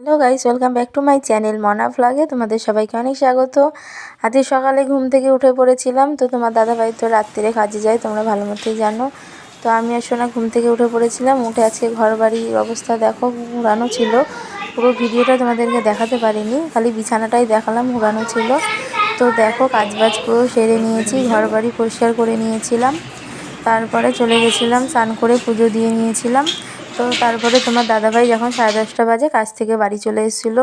Hello guys, welcome back to my channel Mona ভ্লগে তোমাদের সবাইকে অনেক স্বাগত। আজকে সকালে ঘুম থেকে উঠে পড়েছিলাম, তো তোমার দাদাভাই তো রাত্রিরে কাজে যায়, তোমরা ভালো মতোই জানো। তো আমি আর সোনা ঘুম থেকে উঠে পড়েছিলাম, উঠে আজকে ঘর বাড়ির অবস্থা দেখো উড়ানো ছিল। পুরো ভিডিওটা তোমাদেরকে দেখাতে পারিনি, খালি বিছানাটাই দেখালাম উড়ানো ছিল। তো দেখো কাজবাজ পুরো সেরে নিয়েছি ঘর বাড়ি পরিষ্কার করে নিয়েছিলাম। তারপরে চলে গেছিলাম, স্নান করে পুজো দিয়ে নিয়েছিলাম। তো তারপরে তোমার দাদাভাই যখন সাড়ে দশটা বাজে কাজ থেকে বাড়ি চলে এসেছিল,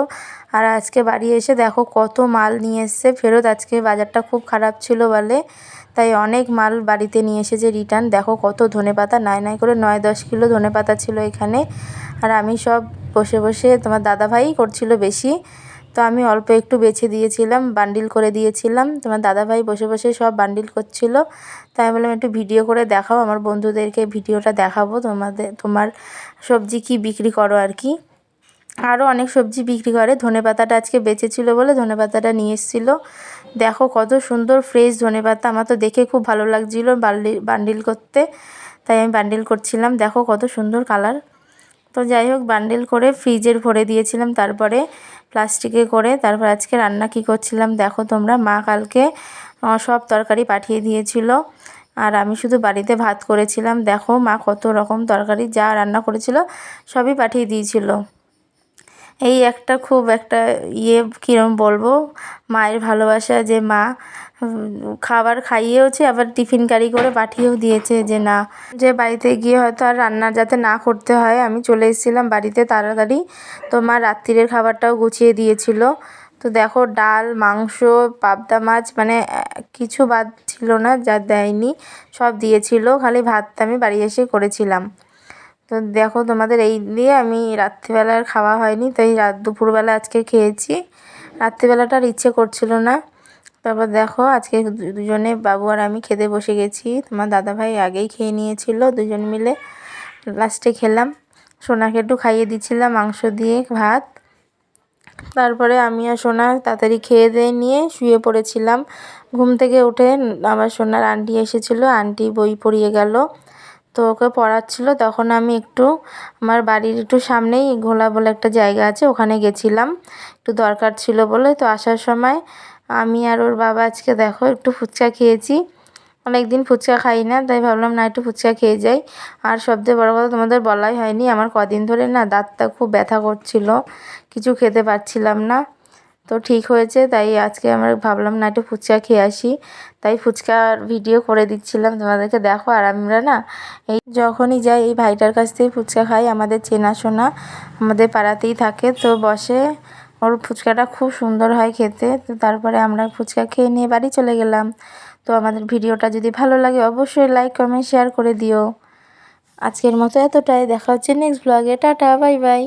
আর আজকে বাড়ি এসে দেখো কত মাল নিয়ে এসছে। ফেরত আজকে বাজারটা খুব খারাপ ছিল বলে, তাই অনেক মাল বাড়িতে নিয়ে এসেছে রিটার্ন। দেখো কত ধনে পাতা নয় নাই করে নয় দশ কিলো ধনে পাতা ছিল এখানে। আর আমি সব বসে বসে তোমার দাদাভাই করছিল বেশি। তো আমি অল্প একটু বেছে দিয়েছিলাম বান্ডিল করে দিয়েছিলাম। তোমার দাদাভাই বসে বসে সব বান্ডিল করছিল। তাই আমি বললাম, একটু ভিডিও করে দেখাও, আমার বন্ধুদেরকে ভিডিওটা দেখাবো। তোমাদের, তোমার সবজি কি বিক্রি করো আর কি? আরও অনেক সবজি বিক্রি করে। ধনে পাতাটা আজকে বেঁচেছিলো বলে ধনে পাতাটা নিয়ে এসেছিল। দেখো কত সুন্দর ফ্রেশ ধনে পাতা আমার তো দেখে খুব ভালো লাগছিল বান্ডিল করতে। তাই আমি বান্ডিল করছিলাম। দেখো কত সুন্দর কালার তো যাই হোক বান্ডেল করে ফ্রিজের ভরে দিয়েছিলাম, তারপরে প্লাস্টিকে করে তারপর আজকে রান্না কি করছিলাম দেখো তোমরা। মা কালকে সব তরকারি পাঠিয়ে দিয়েছিল আর আমি শুধু বাড়িতে ভাত করেছিলাম। দেখো মা কত রকম তরকারি, যা রান্না করেছিল সবই পাঠিয়ে দিয়েছিল। এই একটা খুব একটা ইয়ে কীরকম বলব? মায়ের ভালোবাসা যে মা, খাবার খাইয়েওছে, আবার টিফিন কারি করে পাঠিয়েও দিয়েছে যে না। যে বাড়িতে গিয়ে হয়তো আর রান্না যাতে না করতে হয়, আমি চলে এসেছিলাম বাড়িতে তাড়াতাড়ি। তো মা রাত্রিরের খাবারটাও গুছিয়ে দিয়েছিল। তো দেখো, ডাল, মাংস, পাবদা মাছ মানে কিছু বাদ ছিল না, যা দেয়নি, সব দিয়েছিল। খালি ভাতটা আমি বাড়ি এসে করেছিলাম। তো দেখো তোমাদের এই দিয়ে আমি রাত্রিবেলার খাওয়া হয়নি তাই রাত দুপুরবেলা আজকে খেয়েছি। রাত্রিবেলাটা আর ইচ্ছে করছিল না। তারপর দেখো আজকে দুজনে, বাবু আর আমি খেতে বসে গেছি। তোমার দাদাভাই আগেই খেয়ে নিয়েছিল, দুজন মিলে লাস্টে খেলাম। সোনাকে একটু খাইয়ে দিচ্ছিলাম মাংস দিয়ে ভাত। তারপরে আমি আর সোনা তাড়াতাড়ি খেয়ে দিয়ে নিয়ে শুয়ে পড়েছিলাম। ঘুম থেকে উঠে আমার সোনার আন্টি এসেছিল, আন্টি বই পড়িয়ে গেল। তো ওকে পড়াচ্ছিলো, তখন আমি একটু আমার বাড়ির একটু সামনেই ঘোলা বলে একটা জায়গা আছে, ওখানে গেছিলাম। একটু দরকার ছিল বলে তো আসার সময় আমি আর ওর বাবা আজকে দেখো একটু ফুচকা খেয়েছি। অনেক দিন ফুচকা খাই না, তাই ভাবলাম না একটু ফুচকা খেয়ে যাই। আর সবচেয়ে বড়ো কথা তোমাদের বলাই হয়নি, আমার কদিন ধরে না দাঁতটা খুব ব্যথা করছিল, কিছু খেতে পারছিলাম না। তো ঠিক হয়েছে, তাই আজকে আমরা ভাবলাম না একটু ফুচকা খেয়ে আসি। তাই ফুচকার ভিডিও করে দিচ্ছিলাম, তোমাদেরকে দেখো। আর আমরা না, এই যখনই যাই, এই ভাইটার কাছ থেকে ফুচকা খাই, আমাদের চেনাশোনা আমাদের পাড়াতেই থাকে। তো বসে ওর ফুচকাটা খুব সুন্দর হয় খেতে। তো তারপরে আমরা ফুচকা খেয়ে নিয়ে বাড়ি চলে গেলাম। তো আমাদের ভিডিওটা যদি ভালো লাগে, অবশ্যই লাইক কমেন্ট শেয়ার করে দিও। আজকের মতো এতটাই। দেখা হচ্ছে নেক্সট ব্লগে টাটা বাই বাই